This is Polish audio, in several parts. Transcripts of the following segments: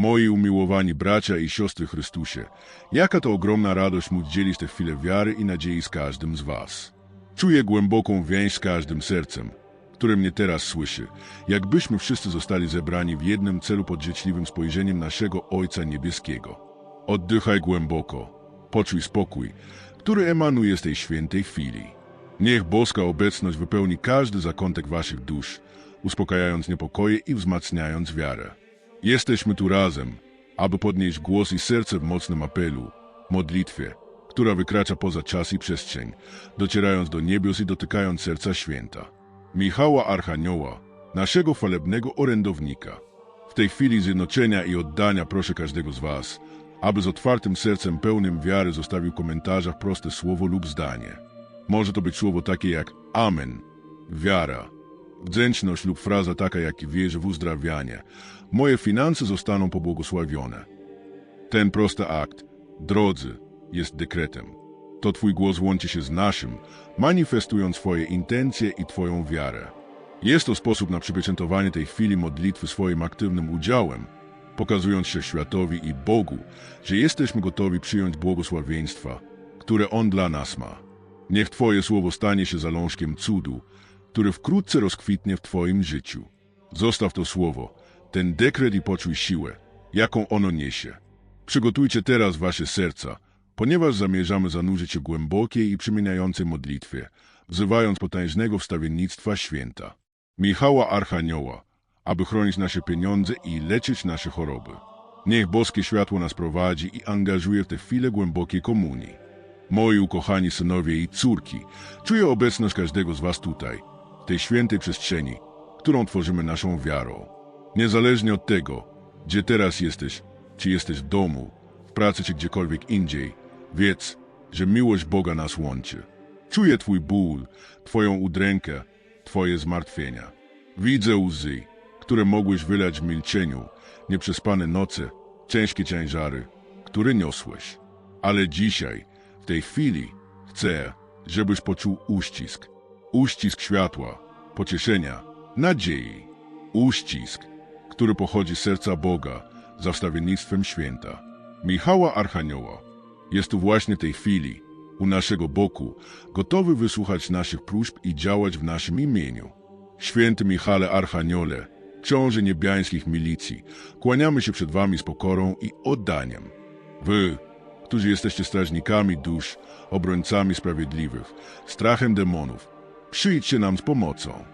Moi umiłowani bracia i siostry Chrystusie, jaka to ogromna radość móc dzielić te chwile wiary i nadziei z każdym z was. Czuję głęboką więź z każdym sercem, które mnie teraz słyszy, jakbyśmy wszyscy zostali zebrani w jednym celu pod życzliwym spojrzeniem naszego Ojca Niebieskiego. Oddychaj głęboko, poczuj spokój, który emanuje z tej świętej chwili. Niech boska obecność wypełni każdy zakątek waszych dusz, uspokajając niepokoje i wzmacniając wiarę. Jesteśmy tu razem, aby podnieść głos i serce w mocnym apelu, modlitwie, która wykracza poza czas i przestrzeń, docierając do niebios i dotykając serca święta. Michała Archanioła, naszego chwalebnego orędownika. W tej chwili zjednoczenia i oddania proszę każdego z was, aby z otwartym sercem pełnym wiary zostawił w komentarzach proste słowo lub zdanie. Może to być słowo takie jak Amen, wiara, wdzięczność lub fraza taka jak wierzę w uzdrawianie. Moje finanse zostaną pobłogosławione. Ten prosty akt, drodzy, jest dekretem. To Twój głos łączy się z naszym, manifestując Twoje intencje i Twoją wiarę. Jest to sposób na przypieczętowanie tej chwili modlitwy swoim aktywnym udziałem, pokazując się światowi i Bogu, że jesteśmy gotowi przyjąć błogosławieństwa, które On dla nas ma. Niech Twoje słowo stanie się zalążkiem cudu, który wkrótce rozkwitnie w Twoim życiu. Zostaw to słowo, ten dekret i poczuj siłę, jaką ono niesie. Przygotujcie teraz Wasze serca, ponieważ zamierzamy zanurzyć się głębokiej i przemieniającej modlitwie, wzywając potężnego wstawiennictwa święta. Michała Archanioła, aby chronić nasze pieniądze i leczyć nasze choroby. Niech boskie światło nas prowadzi i angażuje w te chwile głębokiej komunii. Moi ukochani synowie i córki, czuję obecność każdego z was tutaj, tej świętej przestrzeni, którą tworzymy naszą wiarą. Niezależnie od tego, gdzie teraz jesteś, czy jesteś w domu, w pracy czy gdziekolwiek indziej, wiedz, że miłość Boga nas łączy. Czuję Twój ból, Twoją udrękę, Twoje zmartwienia. Widzę łzy, które mogłeś wylać w milczeniu, nieprzespane noce, ciężkie ciężary, które niosłeś. Ale dzisiaj, w tej chwili, chcę, żebyś poczuł uścisk. Uścisk światła, pocieszenia, nadziei. Uścisk, który pochodzi z serca Boga za wstawiennictwem święta. Michała Archanioła jest tu właśnie tej chwili, u naszego boku, gotowy wysłuchać naszych próśb i działać w naszym imieniu. Święty Michale Archaniole, książę niebiańskich milicji, kłaniamy się przed wami z pokorą i oddaniem. Wy, którzy jesteście strażnikami dusz, obrońcami sprawiedliwych, strachem demonów, przyjdźcie nam z pomocą.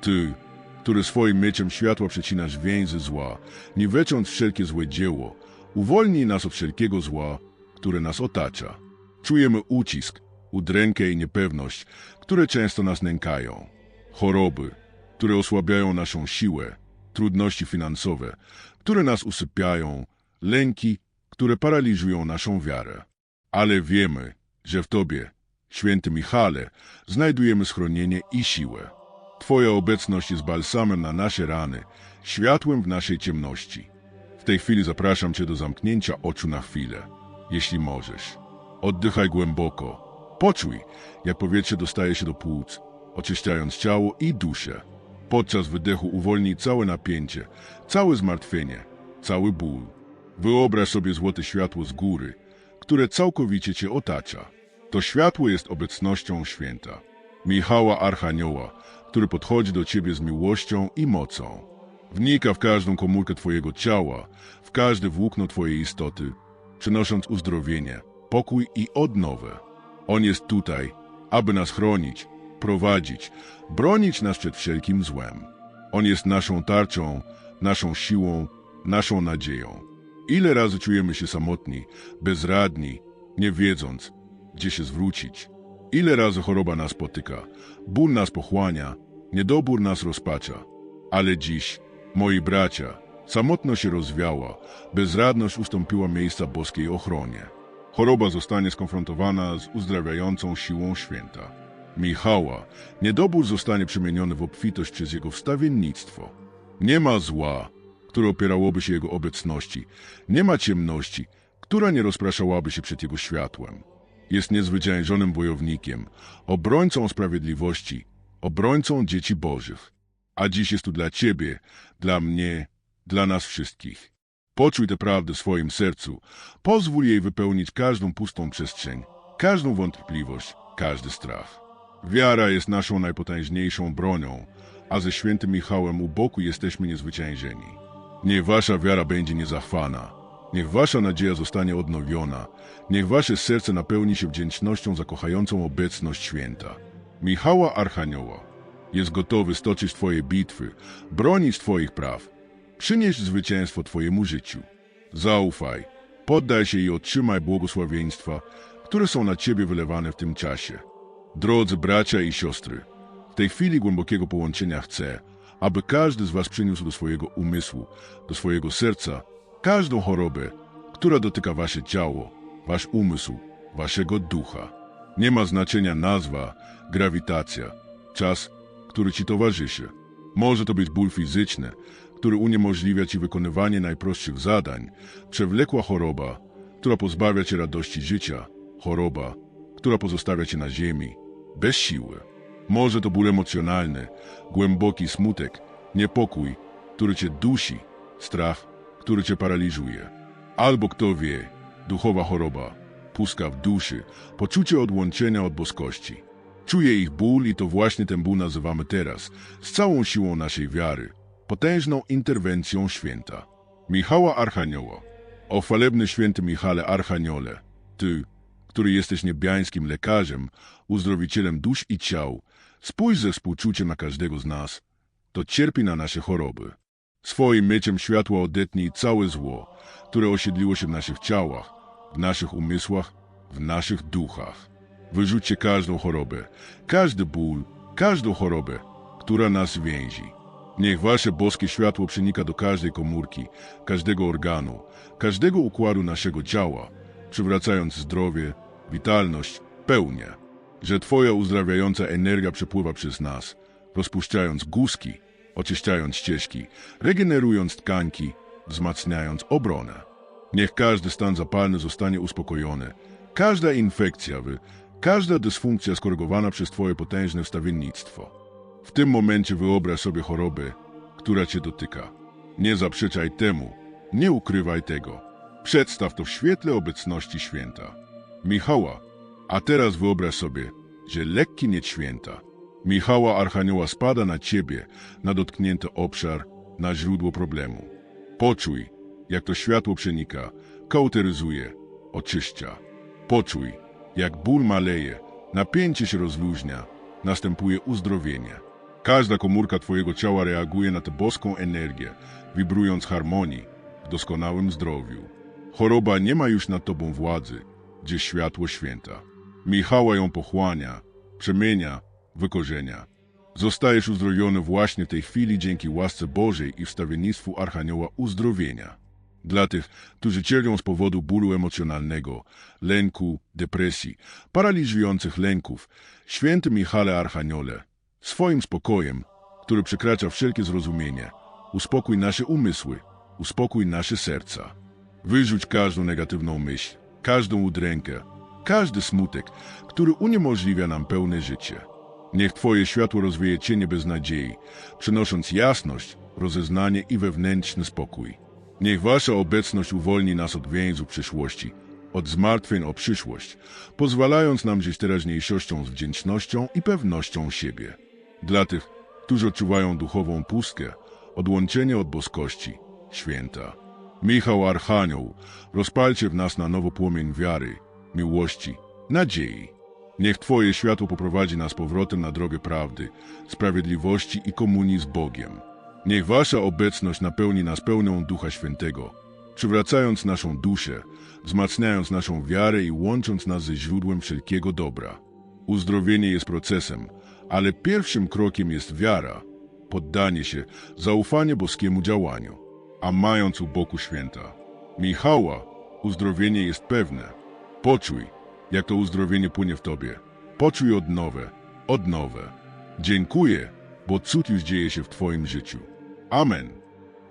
Ty, który swoim mieczem światła przecinasz więzy zła, niwecząc wszelkie złe dzieło, uwolnij nas od wszelkiego zła, które nas otacza. Czujemy ucisk, udrękę i niepewność, które często nas nękają. Choroby, które osłabiają naszą siłę, trudności finansowe, które nas usypiają, lęki, które paraliżują naszą wiarę. Ale wiemy, że w Tobie, święty Michale, znajdujemy schronienie i siłę. Twoja obecność jest balsamem na nasze rany, światłem w naszej ciemności. W tej chwili zapraszam Cię do zamknięcia oczu na chwilę, jeśli możesz. Oddychaj głęboko. Poczuj, jak powietrze dostaje się do płuc, oczyszczając ciało i duszę. Podczas wydechu uwolnij całe napięcie, całe zmartwienie, cały ból. Wyobraź sobie złote światło z góry, które całkowicie Cię otacza. To światło jest obecnością święta. Michała Archanioła, który podchodzi do Ciebie z miłością i mocą. Wnika w każdą komórkę Twojego ciała, w każde włókno Twojej istoty, przynosząc uzdrowienie, pokój i odnowę. On jest tutaj, aby nas chronić, prowadzić, bronić nas przed wszelkim złem. On jest naszą tarczą, naszą siłą, naszą nadzieją. Ile razy czujemy się samotni, bezradni, nie wiedząc, gdzie się zwrócić. Ile razy choroba nas potyka, ból nas pochłania, niedobór nas rozpacza. Ale dziś, moi bracia, samotność się rozwiała, bezradność ustąpiła miejsca boskiej ochronie. Choroba zostanie skonfrontowana z uzdrawiającą siłą święta. Michała, niedobór zostanie przemieniony w obfitość przez jego wstawiennictwo. Nie ma zła, które opierałoby się jego obecności. Nie ma ciemności, która nie rozpraszałaby się przed jego światłem. Jest niezwyciężonym wojownikiem, obrońcą sprawiedliwości, obrońcą dzieci bożych. A dziś jest tu dla ciebie, dla mnie, dla nas wszystkich. Poczuj tę prawdę w swoim sercu. Pozwól jej wypełnić każdą pustą przestrzeń, każdą wątpliwość, każdy strach. Wiara jest naszą najpotężniejszą bronią, a ze świętym Michałem u boku jesteśmy niezwyciężeni. Niech wasza wiara będzie niezachwana. Niech wasza nadzieja zostanie odnowiona. Niech wasze serce napełni się wdzięcznością za kochającą obecność święta. Michała Archanioła jest gotowy stoczyć twoje bitwy, bronić twoich praw, przynieść zwycięstwo twojemu życiu. Zaufaj, poddaj się i otrzymaj błogosławieństwa, które są na ciebie wylewane w tym czasie. Drodzy bracia i siostry, w tej chwili głębokiego połączenia chcę, aby każdy z was przyniósł do swojego umysłu, do swojego serca każdą chorobę, która dotyka wasze ciało, wasz umysł, waszego ducha. Nie ma znaczenia nazwa, grawitacja, czas, który ci towarzyszy. Może to być ból fizyczny, który uniemożliwia ci wykonywanie najprostszych zadań, przewlekła choroba, która pozbawia cię radości życia, choroba, która pozostawia cię na ziemi, bez siły. Może to ból emocjonalny, głęboki smutek, niepokój, który cię dusi, strach, który cię paraliżuje. Albo kto wie, duchowa choroba, pustka w duszy, poczucie odłączenia od boskości. Czuję ich ból i to właśnie ten ból nazywamy teraz, z całą siłą naszej wiary, potężną interwencją święta. Michała Archanioła, o chwalebny święty Michale Archaniole, ty, który jesteś niebiańskim lekarzem, uzdrowicielem dusz i ciał, spójrz ze współczuciem na każdego z nas, to cierpi na nasze choroby. Swoim mieczem światła odetnij całe zło, które osiedliło się w naszych ciałach, w naszych umysłach, w naszych duchach. Wyrzućcie każdą chorobę, każdy ból, każdą chorobę, która nas więzi. Niech wasze boskie światło przenika do każdej komórki, każdego organu, każdego układu naszego ciała, przywracając zdrowie, witalność, pełnię. Że twoja uzdrawiająca energia przepływa przez nas, rozpuszczając guzki, oczyszczając ścieżki, regenerując tkanki, wzmacniając obronę. Niech każdy stan zapalny zostanie uspokojony, każda infekcja, wy, każda dysfunkcja skorygowana przez twoje potężne wstawiennictwo. W tym momencie wyobraź sobie chorobę, która cię dotyka. Nie zaprzeczaj temu, nie ukrywaj tego. Przedstaw to w świetle obecności święta. Michała, a teraz wyobraź sobie, że lekki miecz święta. Michała Archanioła spada na ciebie, na dotknięty obszar, na źródło problemu. Poczuj, jak to światło przenika, kauteryzuje, oczyszcza. Poczuj, jak ból maleje, napięcie się rozluźnia, następuje uzdrowienie. Każda komórka twojego ciała reaguje na tę boską energię, wibrując harmonii, w doskonałym zdrowiu. Choroba nie ma już nad tobą władzy, gdzie światło święta. Michała ją pochłania, przemienia, wykorzenia. Zostajesz uzdrowiony właśnie tej chwili dzięki łasce Bożej i wstawiennictwu Archanioła uzdrowienia. Dla tych, którzy cierpią z powodu bólu emocjonalnego, lęku, depresji, paraliżujących lęków, święty Michale Archaniole, swoim spokojem, który przekracza wszelkie zrozumienie, uspokój nasze umysły, uspokój nasze serca. Wyrzuć każdą negatywną myśl, każdą udrękę, każdy smutek, który uniemożliwia nam pełne życie. Niech Twoje światło rozwieje cienie beznadziei, przynosząc jasność, rozeznanie i wewnętrzny spokój. Niech Wasza obecność uwolni nas od więzów przyszłości, od zmartwień o przyszłość, pozwalając nam żyć teraźniejszością z wdzięcznością i pewnością siebie. Dla tych, którzy odczuwają duchową pustkę, odłączenie od boskości, święta. Michał Archanioł, rozpalcie w nas na nowo płomień wiary, miłości, nadziei. Niech Twoje światło poprowadzi nas powrotem na drogę prawdy, sprawiedliwości i komunii z Bogiem. Niech Wasza obecność napełni nas pełną Ducha Świętego, przywracając naszą duszę, wzmacniając naszą wiarę i łącząc nas ze źródłem wszelkiego dobra. Uzdrowienie jest procesem, ale pierwszym krokiem jest wiara, poddanie się, zaufanie boskiemu działaniu. A mając u boku święta, Michała, uzdrowienie jest pewne. Poczuj, jak to uzdrowienie płynie w Tobie. Poczuj odnowę, odnowę. Dziękuję, bo cud już dzieje się w Twoim życiu. Amen.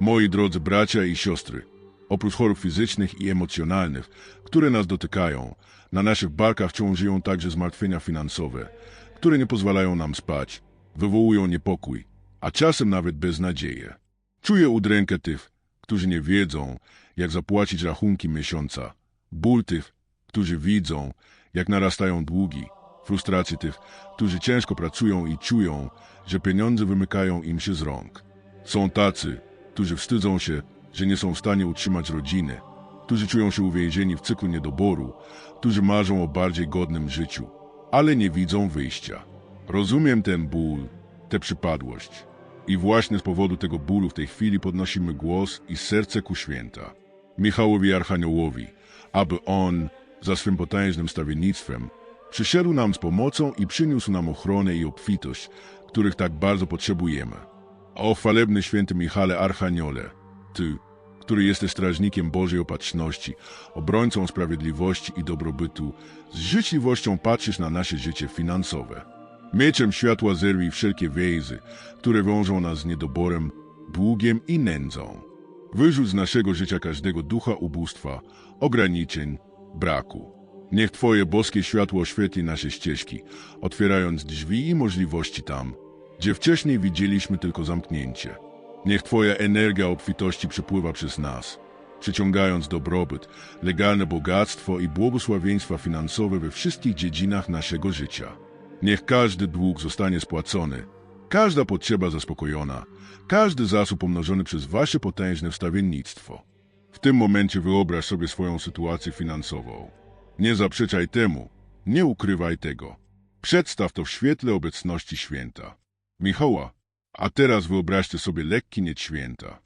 Moi drodzy bracia i siostry, oprócz chorób fizycznych i emocjonalnych, które nas dotykają, na naszych barkach ciążyją także zmartwienia finansowe, które nie pozwalają nam spać, wywołują niepokój, a czasem nawet beznadzieję. Czuję udrękę tych, którzy nie wiedzą, jak zapłacić rachunki miesiąca, ból tych, którzy widzą, jak narastają długi, frustrację tych, którzy ciężko pracują i czują, że pieniądze wymykają im się z rąk. Są tacy, którzy wstydzą się, że nie są w stanie utrzymać rodziny, którzy czują się uwięzieni w cyklu niedoboru, którzy marzą o bardziej godnym życiu, ale nie widzą wyjścia. Rozumiem ten ból, tę przypadłość. I właśnie z powodu tego bólu w tej chwili podnosimy głos i serce ku święta. Michałowi Archaniołowi, aby On, za swym potężnym stawiennictwem, przyszedł nam z pomocą i przyniósł nam ochronę i obfitość, których tak bardzo potrzebujemy. O chwalebny święty Michale Archaniole, Ty, który jesteś strażnikiem Bożej Opatrzności, obrońcą sprawiedliwości i dobrobytu, z życzliwością patrzysz na nasze życie finansowe. Mieczem światła zerwij wszelkie więzy, które wiążą nas z niedoborem, długiem i nędzą. Wyrzuć z naszego życia każdego ducha ubóstwa, ograniczeń, braku. Niech Twoje boskie światło oświetli nasze ścieżki, otwierając drzwi i możliwości tam, gdzie wcześniej widzieliśmy tylko zamknięcie. Niech Twoja energia obfitości przepływa przez nas, przyciągając dobrobyt, legalne bogactwo i błogosławieństwa finansowe we wszystkich dziedzinach naszego życia. Niech każdy dług zostanie spłacony, każda potrzeba zaspokojona, każdy zasób pomnożony przez Wasze potężne wstawiennictwo. Tym momencie wyobraź sobie swoją sytuację finansową. Nie zaprzeczaj temu, nie ukrywaj tego. Przedstaw to w świetle obecności święta. Michała, a teraz wyobraźcie sobie lekki nieć święta.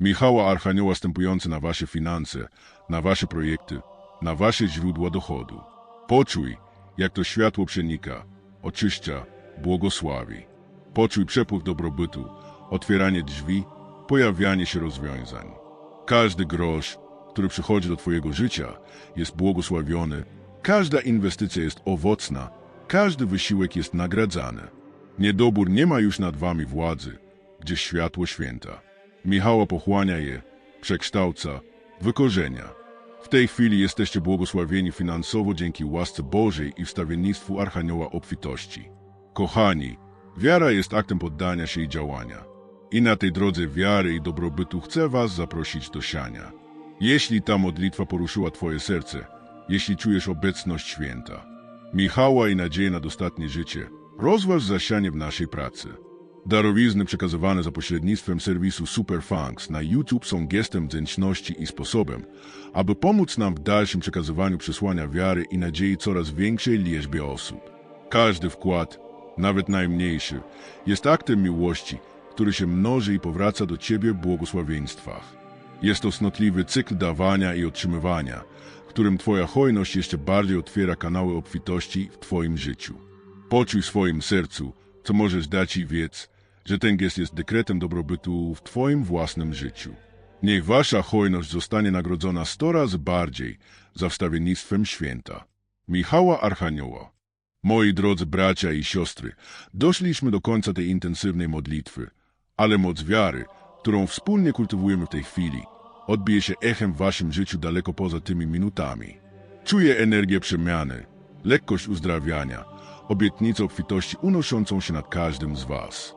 Michała Archanioła stępujący na wasze finanse, na wasze projekty, na wasze źródła dochodu. Poczuj, jak to światło przenika, oczyszcza, błogosławi. Poczuj przepływ dobrobytu, otwieranie drzwi, pojawianie się rozwiązań. Każdy grosz, który przychodzi do Twojego życia, jest błogosławiony, każda inwestycja jest owocna, każdy wysiłek jest nagradzany. Niedobór nie ma już nad Wami władzy, gdzie światło święta. Michała pochłania je, przekształca, wykorzenia. W tej chwili jesteście błogosławieni finansowo dzięki łasce Bożej i wstawiennictwu Archanioła Obfitości. Kochani, wiara jest aktem poddania się i działania. I na tej drodze wiary i dobrobytu chcę Was zaprosić do siania. Jeśli ta modlitwa poruszyła Twoje serce, jeśli czujesz obecność święta, Michała i nadzieję na dostatnie życie, rozważ zasianie w naszej pracy. Darowizny przekazywane za pośrednictwem serwisu Superfunks na YouTube są gestem wdzięczności i sposobem, aby pomóc nam w dalszym przekazywaniu przesłania wiary i nadziei coraz większej liczbie osób. Każdy wkład, nawet najmniejszy, jest aktem miłości, który się mnoży i powraca do Ciebie w błogosławieństwach. Jest to snotliwy cykl dawania i otrzymywania, którym Twoja hojność jeszcze bardziej otwiera kanały obfitości w Twoim życiu. Poczuj w swoim sercu, co możesz dać i wiedz, że ten gest jest dekretem dobrobytu w Twoim własnym życiu. Niech Wasza hojność zostanie nagrodzona sto razy bardziej za wstawiennictwem święta. Michała Archanioła. Moi drodzy bracia i siostry, doszliśmy do końca tej intensywnej modlitwy, ale moc wiary, którą wspólnie kultywujemy w tej chwili, odbije się echem w Waszym życiu daleko poza tymi minutami. Czuję energię przemiany, lekkość uzdrawiania, obietnicę obfitości unoszącą się nad każdym z Was.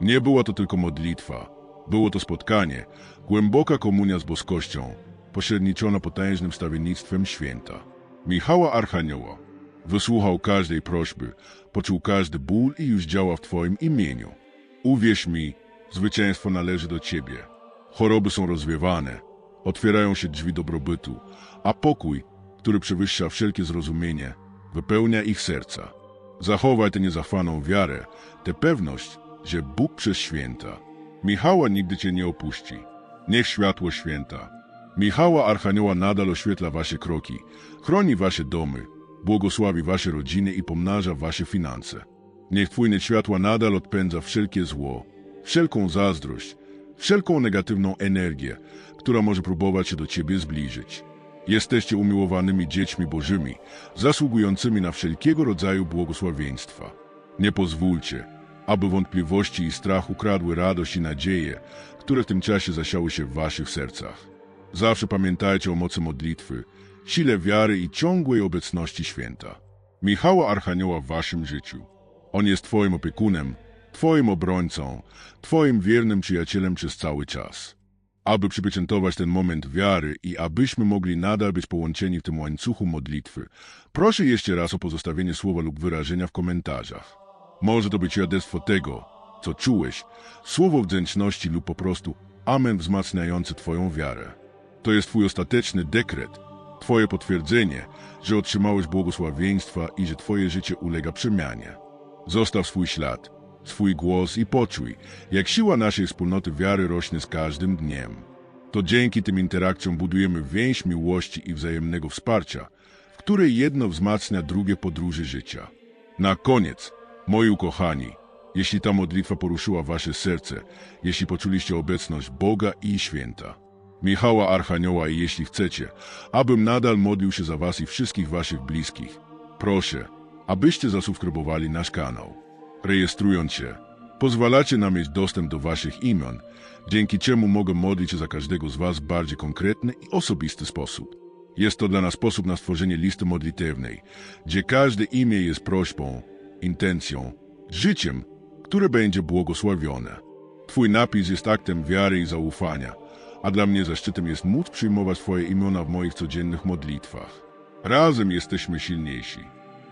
Nie była to tylko modlitwa, było to spotkanie, głęboka komunia z boskością, pośredniczona potężnym stawiennictwem święta. Michała Archanioła wysłuchał każdej prośby, poczuł każdy ból i już działa w Twoim imieniu. Uwierz mi, zwycięstwo należy do Ciebie. Choroby są rozwiewane, otwierają się drzwi dobrobytu, a pokój, który przewyższa wszelkie zrozumienie, wypełnia ich serca. Zachowaj tę niezachwaną wiarę, tę pewność, że Bóg przez święta. Michała nigdy Cię nie opuści. Niech światło święta. Michała Archanioła nadal oświetla Wasze kroki, chroni Wasze domy, błogosławi Wasze rodziny i pomnaża Wasze finanse. Niech Twój światła nadal odpędza wszelkie zło, wszelką zazdrość, wszelką negatywną energię, która może próbować się do Ciebie zbliżyć. Jesteście umiłowanymi dziećmi Bożymi, zasługującymi na wszelkiego rodzaju błogosławieństwa. Nie pozwólcie, aby wątpliwości i strach ukradły radość i nadzieję, które w tym czasie zasiały się w Waszych sercach. Zawsze pamiętajcie o mocy modlitwy, sile wiary i ciągłej obecności święta. Michała Archanioła w Waszym życiu. On jest Twoim opiekunem, Twoim obrońcą, Twoim wiernym przyjacielem przez cały czas. aby przypieczętować ten moment wiary i abyśmy mogli nadal być połączeni w tym łańcuchu modlitwy, proszę jeszcze raz o pozostawienie słowa lub wyrażenia w komentarzach. Może to być świadectwo tego, co czułeś, słowo wdzięczności lub po prostu amen wzmacniający Twoją wiarę. To jest Twój ostateczny dekret, Twoje potwierdzenie, że otrzymałeś błogosławieństwa i że Twoje życie ulega przemianie. Zostaw swój ślad, swój głos i poczuj, jak siła naszej wspólnoty wiary rośnie z każdym dniem. To dzięki tym interakcjom budujemy więź miłości i wzajemnego wsparcia, w której jedno wzmacnia drugie podróży życia. Na koniec, moi ukochani, jeśli ta modlitwa poruszyła wasze serce, jeśli poczuliście obecność Boga i święta, Michała Archanioła i jeśli chcecie, abym nadal modlił się za was i wszystkich waszych bliskich, proszę, abyście zasubskrybowali nasz kanał. Rejestrując się, pozwalacie nam mieć dostęp do waszych imion, dzięki czemu mogę modlić się za każdego z was w bardziej konkretny i osobisty sposób. Jest to dla nas sposób na stworzenie listy modlitewnej, gdzie każde imię jest prośbą, intencją, życiem, które będzie błogosławione. Twój napis jest aktem wiary i zaufania, a dla mnie zaszczytem jest móc przyjmować Twoje imiona w moich codziennych modlitwach. Razem jesteśmy silniejsi.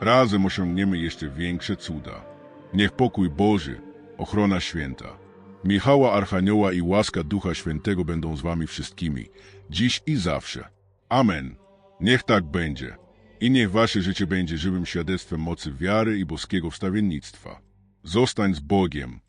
Razem osiągniemy jeszcze większe cuda. Niech pokój Boży, ochrona święta, Michała Archanioła i łaska Ducha Świętego będą z Wami wszystkimi, dziś i zawsze. Amen. Niech tak będzie. I niech Wasze życie będzie żywym świadectwem mocy wiary i boskiego wstawiennictwa. Zostań z Bogiem.